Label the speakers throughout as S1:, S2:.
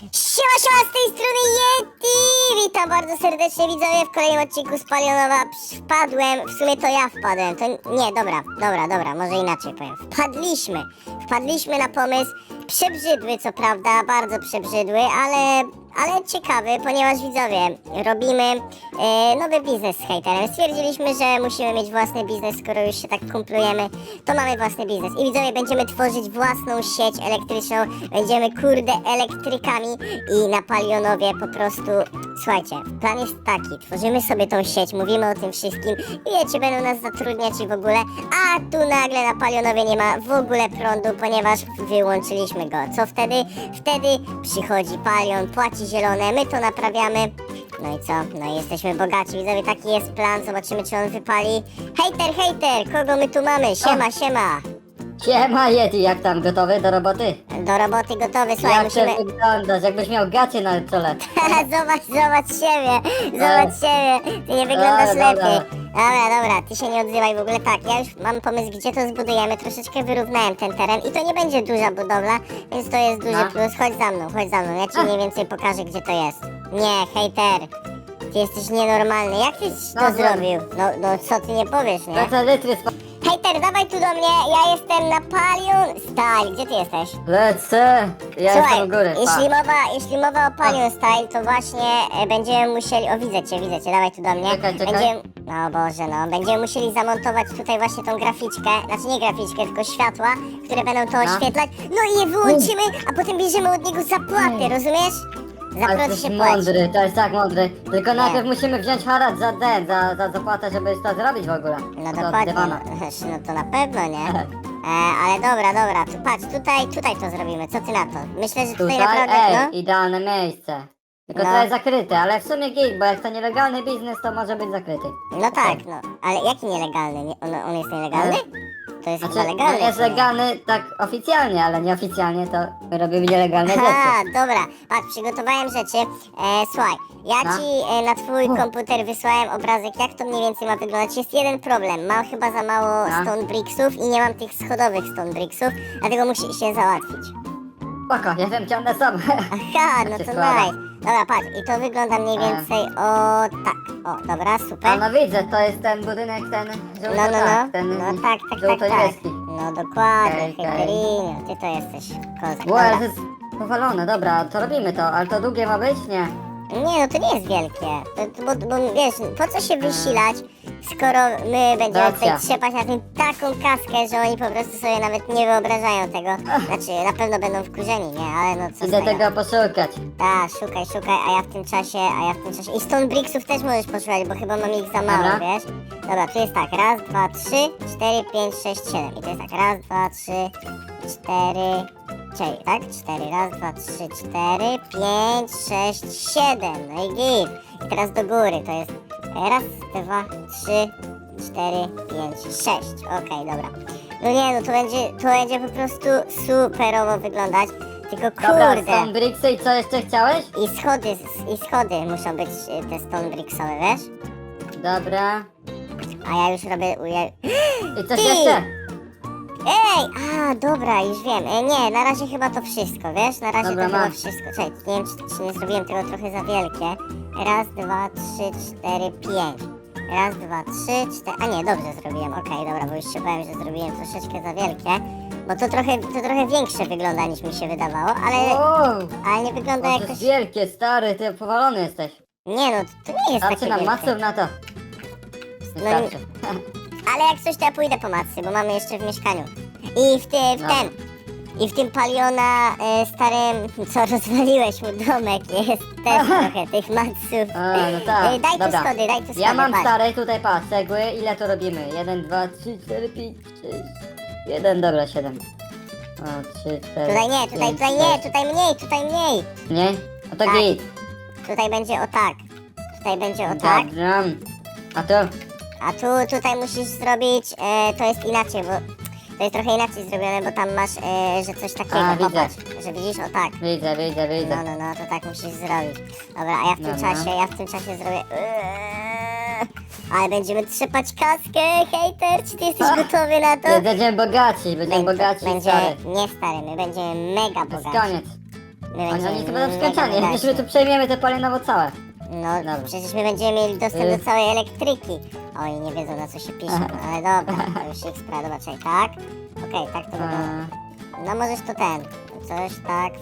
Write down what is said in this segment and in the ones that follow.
S1: Siema, siema, z tej strony Yeti! Witam bardzo serdecznie widzowie w kolejnym odcinku z Palionowa. Wpadłem, w sumie to ja wpadłem, to nie, dobra, dobra, dobra, może inaczej powiem. Wpadliśmy, wpadliśmy na pomysł, przebrzydły co prawda, bardzo przebrzydły, ale, ale ciekawy, ponieważ widzowie, robimy e, nowy biznes z hejterem. Stwierdziliśmy, że musimy mieć własny biznes, skoro już się tak kumplujemy, to mamy własny biznes. I widzowie, będziemy tworzyć własną sieć elektryczną, będziemy kurde elektrykami i na Palionowie po prostu, słuchajcie, plan jest taki, tworzymy sobie tą sieć, mówimy o tym wszystkim i wiecie, będą nas zatrudniać i w ogóle, a tu nagle na Palionowie nie ma w ogóle prądu, ponieważ wyłączyliśmy go. Co wtedy? Wtedy przychodzi Palion, płaci zielone, my to naprawiamy. No i co? No i jesteśmy bogaci, widzowie, taki jest plan, zobaczymy czy on wypali. Hejter, hejter, kogo my tu mamy? Siema, siema.
S2: Siema Yeti, jak tam, gotowy do roboty?
S1: Do roboty gotowy, słuchaj,
S2: jak
S1: musimy...
S2: ty wyglądasz, jakbyś miał gacie na czole.
S1: zobacz, zobacz siebie, zobacz siebie, ty nie wyglądasz
S2: Dobra,
S1: lepiej.
S2: dobra.
S1: Dobra, dobra, ty się nie odzywaj w ogóle tak, ja już mam pomysł, gdzie to zbudujemy, troszeczkę wyrównałem ten teren i to nie będzie duża budowla, więc to jest duży
S2: No.
S1: plus, chodź za mną, chodź za mną, ja ci mniej więcej pokażę, gdzie to jest. Nie, hejter, ty jesteś nienormalny, jak tyś to
S2: No,
S1: zrobił? No, no co ty nie powiesz, nie?
S2: To litry spa...
S1: Hejter, dawaj tu do mnie, ja jestem na Palion Style, gdzie ty jesteś?
S2: Lecę! Ja
S1: Słuchaj,
S2: jestem u góry. pa.
S1: jeśli mowa, jeśli mowa o Palion Style, to właśnie e, będziemy musieli, o widzę cię, widzę cię, dawaj tu do mnie.
S2: Czekaj, czekaj.
S1: Będziemy, no Boże, no, będziemy musieli zamontować tutaj właśnie tą graficzkę, znaczy nie graficzkę, tylko światła, które będą to
S2: No.
S1: oświetlać. No i je wyłączymy, a potem bierzemy od niego zapłatę, rozumiesz? Za
S2: Ale
S1: prąd
S2: jesteś
S1: się płaci.
S2: mądry, to jest tak mądry. Tylko najpierw musimy wziąć haracz za ten, za, za zapłatę, żeby to zrobić w ogóle.
S1: No
S2: To
S1: dokładnie,
S2: dywana.
S1: no, no to na pewno, nie? E, ale dobra, dobra, tu patrz, tutaj, tutaj to zrobimy, co ty na to? Myślę, że tutaj,
S2: Tutaj,
S1: naprawdę,
S2: ej,
S1: no.
S2: idealne miejsce. Tylko
S1: No.
S2: to jest zakryte, ale w sumie git, bo jak to nielegalny biznes, to może być zakryty.
S1: No tak, no, ale jaki nielegalny? Nie, on, on jest nielegalny? To jest
S2: Znaczy,
S1: chyba legalny.
S2: no jest
S1: nie?
S2: legalny tak oficjalnie, ale nieoficjalnie to my robimy nielegalne rzeczy.
S1: Aha, dobra, patrz, przygotowałem rzeczy. E, słuchaj, ja
S2: No.
S1: ci e, na twój komputer wysłałem obrazek, jak to mniej więcej ma wyglądać. Jest jeden problem, mam chyba za mało
S2: No.
S1: stone bricksów i nie mam tych schodowych stone bricksów, dlatego musi się załatwić.
S2: Spoko, ja wiem, ciągnę sobie.
S1: Aha, no
S2: się
S1: to
S2: składa.
S1: nice. Dobra, patrz, i to wygląda mniej więcej o tak. O, dobra,
S2: A
S1: super.
S2: no widzę, to jest ten budynek, ten żółto,
S1: No, no,
S2: tak,
S1: no,
S2: ten
S1: no tak, tak, tak, tak.
S2: żółto-niebieski.
S1: No dokładnie,
S2: Okej,
S1: ty to jesteś kozak.
S2: Ło, ale
S1: Dobra.
S2: to jest powalone, dobra, to robimy to, ale to długie ma być? Nie.
S1: Nie, no to nie jest wielkie. To, to, bo, bo wiesz, po co się wysilać, skoro my będziemy
S2: Racja.
S1: tutaj trzepać na tym taką kaskę, że oni po prostu sobie nawet nie wyobrażają tego. Znaczy, na pewno będą wkurzeni, nie? Ale no co
S2: Idę
S1: tego.
S2: tego poszukać.
S1: Tak, szukaj, szukaj, a ja w tym czasie, a ja w tym czasie... I Stone Bricksów też możesz poszukać, bo chyba mam ich za mało,
S2: Dobra.
S1: wiesz? Dobra, tu jest tak, raz, dwa, trzy, cztery, pięć, sześć, siedem. I to jest tak, raz, dwa, trzy, cztery... Czekaj, tak? Cztery, raz, dwa, trzy, cztery, pięć, sześć, siedem. No i git. I teraz do góry, to jest raz, dwa, trzy, cztery, pięć, sześć. Okej, dobra. No nie, no to będzie, to będzie po prostu superowo wyglądać. Tylko
S2: Dobra,
S1: kurde.
S2: bricksy i co jeszcze chciałeś?
S1: I schody, i schody muszą być y, te stone bricksowe, wiesz?
S2: Dobra.
S1: A ja już robię uje...
S2: I coś
S1: Ty!
S2: jeszcze?
S1: Ej! A, dobra, już wiem. E, nie, na razie chyba to wszystko, wiesz? Na razie
S2: Dobra,
S1: to chyba
S2: masz.
S1: wszystko. Czekaj, nie wiem, czy, czy nie zrobiłem tego trochę za wielkie. Raz, dwa, trzy, cztery, pięć. Raz, dwa, trzy, cztery... A nie, dobrze zrobiłem, okej, dobra, bo już się bałem, że zrobiłem troszeczkę za wielkie. Bo to trochę, to trochę większe wygląda niż mi się wydawało, ale,
S2: Wow,
S1: ale nie wygląda
S2: to
S1: jakoś...
S2: jest wielkie, stary, ty powalony jesteś.
S1: Nie no, to, to nie jest takie
S2: nam
S1: wielkie.
S2: maców na to.
S1: No
S2: Wystarczy.
S1: Ale jak coś, to ja pójdę po macy, bo mamy jeszcze w mieszkaniu. I w, ty, w
S2: No.
S1: ten. I w tym paliona e, starym, co rozwaliłeś mu domek, jest też trochę tych maców.
S2: A, no tak.
S1: E, daj tu
S2: Dobra.
S1: schody, daj tu schody.
S2: Ja mam
S1: patrz.
S2: stare tutaj patrz, cegły, ile to robimy? 1, 2, 3, 4, 5, 6, 1, dobra, 7. O, 3, 4,
S1: Tutaj nie, tutaj, tutaj nie, tutaj mniej, tutaj mniej.
S2: Nie? No to
S1: Tak.
S2: git.
S1: Tutaj będzie o tak. Tutaj będzie o tak.
S2: Dobra. A tu?
S1: A tu, tutaj musisz zrobić, e, to jest inaczej, bo to jest trochę inaczej zrobione, bo tam masz, e, że coś takiego,
S2: A, widzę.
S1: popatrz, że widzisz o tak.
S2: Widzę, widzę,
S1: No,
S2: widzę.
S1: no, no, to tak musisz zrobić. Dobra, a ja w tym
S2: Dobra.
S1: czasie, ja w tym czasie zrobię... Eee, Ale będziemy trzepać kaskę, hejter, czy ty jesteś gotowy na to?
S2: Będziemy bogaci, będziemy
S1: Będzie-
S2: bogaci,
S1: będzie,
S2: stary.
S1: nie stary, my będziemy mega
S2: To jest
S1: bogaci.
S2: koniec.
S1: My
S2: Oni,
S1: będziemy
S2: oni to będą
S1: mega bogaci.
S2: już my tu przejmiemy te palionowo całe.
S1: No,
S2: Dobra.
S1: przecież my będziemy mieli dostęp
S2: Y.
S1: do całej elektryki. Oni nie wiedzą na co się pisze, no, ale dobra, to już ich sprawa, dobra, czekaj, tak? Okej, tak to wygląda. No możesz to ten, coś tak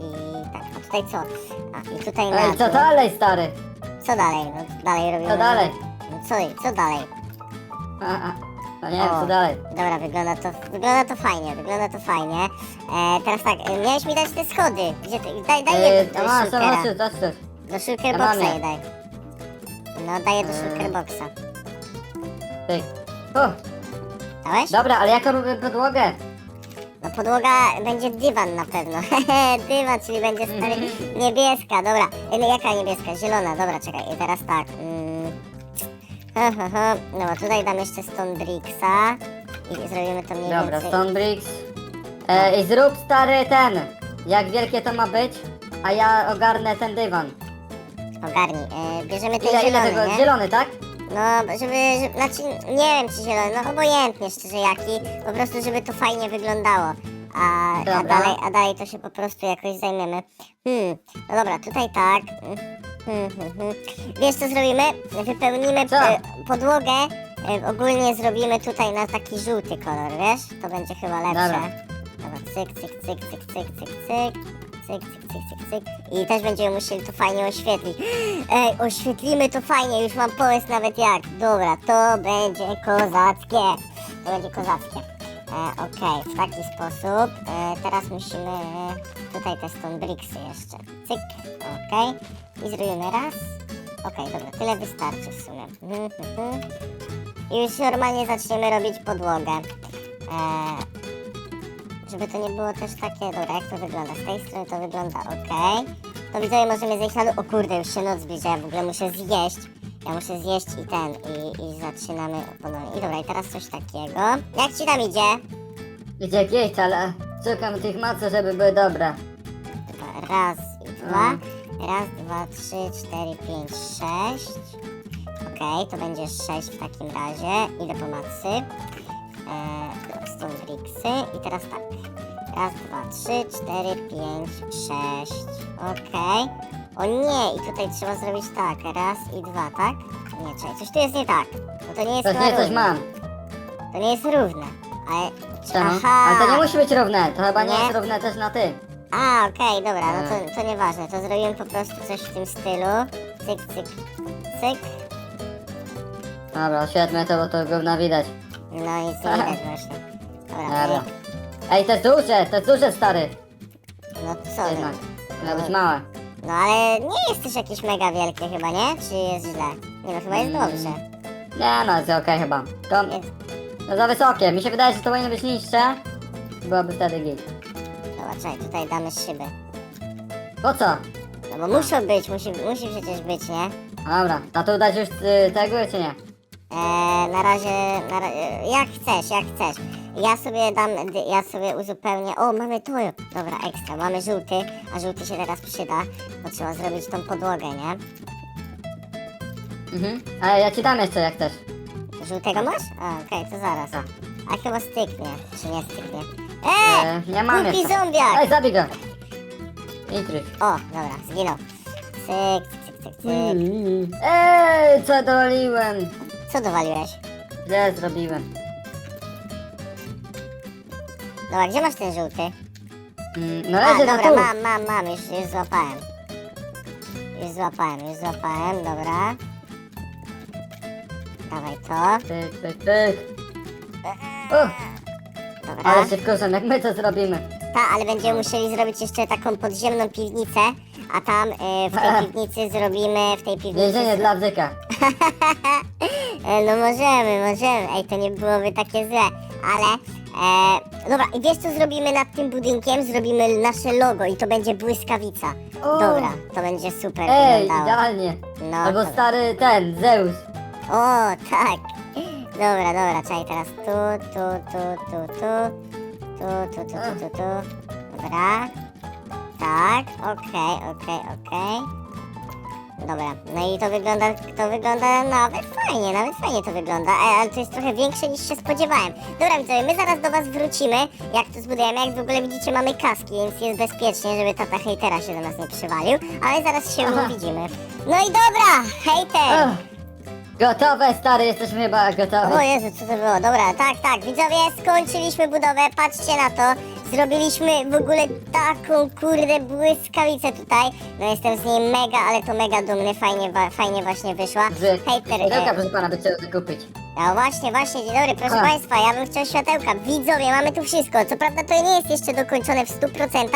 S1: i tak, a tutaj co? A, i tutaj na
S2: Ej, co
S1: dół.
S2: dalej, stary?
S1: Co dalej? No dalej robimy.
S2: Co dalej?
S1: No co, co dalej?
S2: A, a. No nie wiem,
S1: O.
S2: co dalej.
S1: Dobra, wygląda to, wygląda to fajnie, wygląda to fajnie. E, teraz tak, e, miałeś mi dać te schody. Gdzie ty, daj, daj je do,
S2: a
S1: do
S2: masz, masz, masz.
S1: Do shulker
S2: Ja
S1: boxa
S2: mam je.
S1: daj. No, daję do
S2: Eee.
S1: shulker boxa.
S2: Ty. O,
S1: Dałeś?
S2: dobra, ale jaką robię podłogę?
S1: No podłoga będzie dywan na pewno. Hehe, dywan, czyli będzie stary niebieska, dobra. E, jaka niebieska? Zielona, dobra, czekaj. I teraz tak. Mm. No bo tutaj dam jeszcze stone bricksa. I zrobimy to mniej
S2: Dobra,
S1: więcej.
S2: Stone Bricks. E, I zrób stary ten. Jak wielkie to ma być, a ja ogarnę ten dywan.
S1: Ogarnij. E, bierzemy ten
S2: Ile, ile
S1: zielony,
S2: tego?
S1: nie?
S2: Zielony, tak?
S1: No, żeby, żeby, znaczy, nie wiem czy zielony, no obojętnie szczerze jaki, po prostu żeby to fajnie wyglądało. A, a,
S2: Dobra.
S1: dalej, a dalej to się po prostu jakoś zajmiemy. Hmm, no dobra, tutaj tak. Hmm, hmm, hmm. Wiesz co zrobimy? Wypełnimy
S2: Co?
S1: e, podłogę, e, ogólnie zrobimy tutaj na taki żółty kolor, wiesz? To będzie chyba lepsze.
S2: Dobra.
S1: Dobra, cyk, cyk, cyk, cyk, cyk, cyk, cyk. Cyk, cyk, cyk, cyk, cyk. I też będziemy musieli to fajnie oświetlić. Ej, oświetlimy to fajnie, już mam pomysł nawet jak. Dobra, to będzie kozackie. To będzie kozackie. E, Okej, w taki sposób. E, teraz musimy tutaj te stone bricksy jeszcze. Cyk, okej. I zrobimy raz. Okej, dobra, tyle wystarczy w sumie. Mhm, mhm. I już normalnie zaczniemy robić podłogę. E, żeby to nie było też takie, dobra, jak to wygląda? Z tej strony to wygląda ok. To widzowie możemy zejść na dół. O kurde, już się noc zbliża, ja w ogóle muszę zjeść. Ja muszę zjeść i ten, i, i zaczynamy ponownie. I dobra, i teraz coś takiego. Jak ci tam idzie?
S2: Idzie gdzieś, ale szukam tych maców, żeby były dobre.
S1: Dobra, raz i dwa. Raz, dwa, trzy, cztery, pięć, sześć. Okej, to będzie sześć w takim razie. Idę po macy. Bricksy. I teraz tak. Raz, dwa, trzy, cztery, pięć, sześć. Okej. O nie, i tutaj trzeba zrobić tak. Raz i dwa, tak? Nie, czekaj, coś tu jest nie tak. No to nie jest
S2: Coś nie, coś
S1: równe.
S2: mam.
S1: To nie jest równe. Ale...
S2: Czemu?
S1: Aha.
S2: Ale to nie musi być równe, to chyba nie,
S1: Nie?
S2: jest równe też na ty.
S1: A, okej, dobra, no
S2: E.
S1: to, to nieważne, to zrobimy po prostu coś w tym stylu. Cyk, cyk, cyk.
S2: Dobra, oświetlmy to, bo to gówno widać.
S1: No nic nie widać właśnie. Dobra,
S2: Dobra.
S1: no,
S2: Ej, to jest duże, to jest duże, stary.
S1: no co
S2: Jednak.
S1: ty?
S2: Miał być małe.
S1: No ale nie jest też jakieś mega wielkie chyba, nie? Czy jest źle? Nie no, chyba jest
S2: Mm.
S1: dobrze.
S2: Nie no, jest okej chyba. To
S1: Jest.
S2: no, za wysokie. Mi się wydaje, że to powinno być niższe. Byłoby wtedy git.
S1: Dobra, czekaj, tutaj damy szyby.
S2: Po co?
S1: No bo muszą być, musi, musi przecież być, nie?
S2: Dobra, a tu dać już y, tego, czy nie?
S1: Eee, na razie, na ra e, jak chcesz, jak chcesz. Ja sobie dam, ja sobie uzupełnię. O, mamy to. Dobra, ekstra. Mamy żółty, a żółty się teraz przyda, bo trzeba zrobić tą podłogę, nie?
S2: Mhm. Ale ja ci dam jeszcze jak chcesz.
S1: Żółtego masz? A, okej, to zaraz. A chyba styknie, czy nie styknie? Eee!
S2: E, nie mam
S1: głupi
S2: jeszcze.
S1: zombiak!
S2: Ej, zabij go. Intryk.
S1: O, dobra, zginął. Cyk, cyk, cyk, cyk.
S2: Ej, co doliłem?
S1: Co dowaliłeś?
S2: Źle zrobiłem.
S1: Dobra, gdzie masz ten żółty?
S2: Mm, no
S1: A,
S2: na
S1: dobra,
S2: tu.
S1: mam, mam, mam, już, już złapałem. Już złapałem, już złapałem, dobra. Dawaj to,
S2: Pyk, pyk, pyk. O,
S1: dobra.
S2: ale się wkurzam, jak my to zrobimy.
S1: Ta, ale będziemy musieli zrobić jeszcze taką podziemną piwnicę, a tam y, w tej piwnicy zrobimy, w tej piwnicy...
S2: Więzienie dla bzyka.
S1: E, No możemy, możemy. Ej, to nie byłoby takie złe, ale... E, dobra, i wiesz co zrobimy nad tym budynkiem? Zrobimy nasze logo i to będzie błyskawica.
S2: O!
S1: Dobra, to będzie super
S2: Ej,
S1: wyglądało.
S2: idealnie.
S1: No,
S2: Albo stary ten, Zeus.
S1: O, tak. Dobra, dobra, czekaj teraz tu, tu, tu, tu, tu. Tu, tu, tu, tu, tu, tu. Dobra. Tak, okej, okej, okej. Dobra. No i to wygląda, to wygląda nawet fajnie, nawet fajnie to wygląda, e, ale to jest trochę większe niż się spodziewałem. Dobra widzowie, my zaraz do was wrócimy, jak to zbudujemy, jak w ogóle widzicie mamy kaski, więc jest bezpiecznie, żeby tata hejtera się do nas nie przywalił, ale zaraz się
S2: Aha.
S1: widzimy. No i dobra, hejter!
S2: Ach, Gotowe, stary, jesteśmy chyba
S1: O
S2: gotowi.
S1: Jezu, co to było? Dobra, tak, tak, widzowie, skończyliśmy budowę, patrzcie na to. Zrobiliśmy w ogóle taką, kurde, błyskawicę tutaj. No jestem z niej mega, ale to mega dumny, fajnie, wa- fajnie właśnie wyszła.
S2: Że
S1: Hejter, e,
S2: proszę pana, by chciał zakupić.
S1: No właśnie, właśnie, dzień dobry, proszę. Państwa, ja bym chciał światełka. Widzowie, mamy tu wszystko. Co prawda to nie jest jeszcze dokończone w 100%,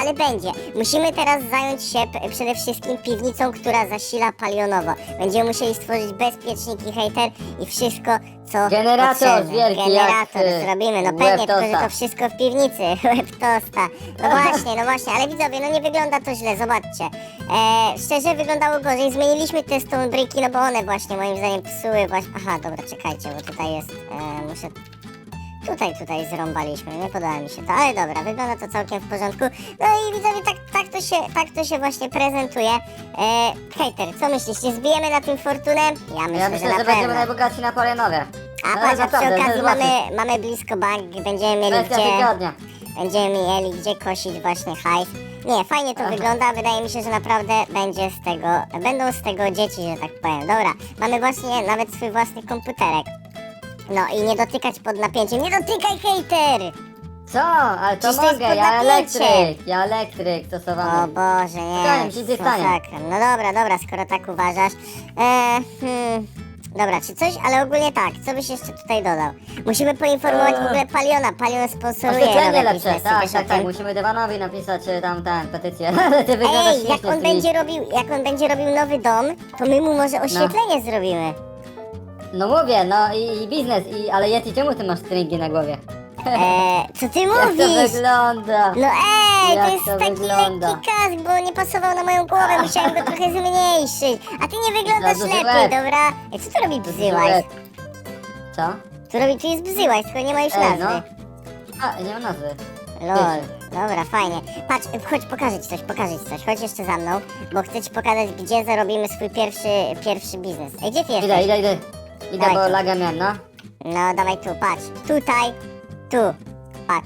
S1: ale będzie. Musimy teraz zająć się p- przede wszystkim piwnicą, która zasila palionowo. Będziemy musieli stworzyć bezpieczniki hejter i wszystko, co
S2: Generator
S1: potrzebne.
S2: wielki,
S1: Generator
S2: jak, y,
S1: zrobimy, no pewnie, tylko że to wszystko w piwnicy. Łeb tosta. No właśnie, no właśnie, ale widzowie, no nie wygląda to źle, zobaczcie. E, szczerze wyglądało gorzej, zmieniliśmy te stone bricki, no bo one właśnie moim zdaniem psuły właśnie... Aha, dobra, czekajcie, bo tutaj jest... E, muszę... Tutaj, tutaj zrąbaliśmy, nie podoba mi się to, ale dobra, wygląda to całkiem w porządku. No i widzowie, tak, tak, to, się, tak to się właśnie prezentuje. E, hejter, co myślisz, nie zbijemy na tym fortunę? Ja myślę,
S2: Ja
S1: że
S2: myślę,
S1: na
S2: że będziemy najbogatsi na Polenowie.
S1: A
S2: No,
S1: patrz, a przy
S2: naprawdę,
S1: okazji
S2: zobaczysz.
S1: mamy, mamy blisko bank, będziemy mieli
S2: Kwestia
S1: gdzie...
S2: tygodnia.
S1: Będziemy mieli gdzie kosić właśnie hajs. Nie, fajnie to
S2: Aha.
S1: wygląda, wydaje mi się, że naprawdę będzie z tego, będą z tego dzieci, że tak powiem. Dobra, mamy właśnie nawet swój własny komputerek. No i nie dotykać pod napięciem, nie dotykaj hejter!
S2: Co? Ale to
S1: Przecież to jest
S2: mogę,
S1: pod
S2: ja
S1: napięciem.
S2: elektryk, ja elektryk
S1: O
S2: stosowany.
S1: Boże, nie,
S2: nie stanie.
S1: masakra. No dobra, dobra, skoro tak uważasz. Eee, hmm. Dobra, czy coś, ale ogólnie tak, co byś jeszcze tutaj dodał? Musimy poinformować w ogóle Paliona, Palion sponsoruje
S2: Oświetlenie
S1: nowe
S2: lepsze,
S1: biznesy,
S2: tak,
S1: wiesz o
S2: tak, tak,
S1: tym?
S2: musimy Dywanowi napisać e, tam, tam, petycję. Ty wyglądasz
S1: Ej,
S2: śmiesznie
S1: jak
S2: z
S1: on
S2: tymi-
S1: będzie robił, jak on będzie robił nowy dom, to my mu może oświetlenie zrobimy.
S2: No mówię, no i, i biznes, i, ale Yeti, czemu ty masz stringi na głowie?
S1: Eee, co ty
S2: Jak to
S1: mówisz?
S2: wygląda?
S1: No ej, to
S2: Jak
S1: jest
S2: to
S1: taki
S2: wygląda?
S1: lekki kask, bo nie pasował na moją głowę, musiałem go trochę zmniejszyć. A ty nie wyglądasz
S2: Za duży
S1: lepiej,
S2: łeb.
S1: dobra? Ej, co tu robi bzyłajs?
S2: Co?
S1: Tu robi, tu jest bzyłajs, tylko nie ma już
S2: Ej, no.
S1: nazwy.
S2: A, nie ma nazwy.
S1: Lol, dobra, fajnie. Patrz, chodź, pokażę ci coś, pokażę ci coś. Chodź jeszcze za mną, bo chcę ci pokazać, gdzie zarobimy swój pierwszy, pierwszy biznes. Ej, gdzie ty jesteś?
S2: Idę, idę, idę. Idę,
S1: Daj
S2: bo
S1: tu.
S2: laga miałem, no.
S1: No, dawaj tu, patrz. Tutaj, tu.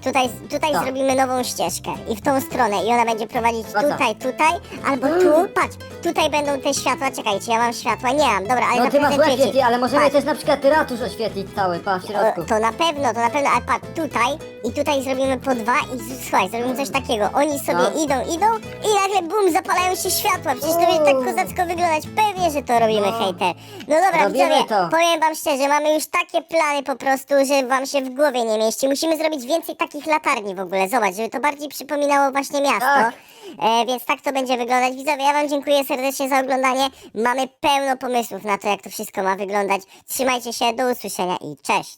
S1: Tutaj, tutaj zrobimy nową ścieżkę i w tą stronę i ona będzie prowadzić tutaj, tutaj, albo tu. Patrz, tutaj będą te światła, czekajcie, ja mam światła, nie mam, dobra, ale
S2: No ty masz łeb,
S1: zaprezentuję ci.
S2: Yeti, ale możemy
S1: Patrz.
S2: też na przykład ratusz oświetlić cały, pa, w środku.
S1: O, to na pewno, to na pewno, ale patrz, tutaj i tutaj zrobimy po dwa i słuchaj, zrobimy coś takiego. Oni sobie
S2: No.
S1: idą, idą i nagle bum, zapalają się światła. Przecież to będzie tak
S2: Uuu.
S1: kozacko wyglądać. Pewnie, że to robimy,
S2: No.
S1: hejter. No dobra,
S2: Robimy
S1: widzowie,
S2: to.
S1: powiem wam szczerze, mamy już takie plany po prostu, że wam się w głowie nie mieści. Musimy zrobić więcej takich latarni w ogóle, zobacz, żeby to bardziej przypominało właśnie miasto.
S2: Tak.
S1: E, więc tak to będzie wyglądać. Widzowie, ja wam dziękuję serdecznie za oglądanie. Mamy pełno pomysłów na to, jak to wszystko ma wyglądać. Trzymajcie się, do usłyszenia i cześć!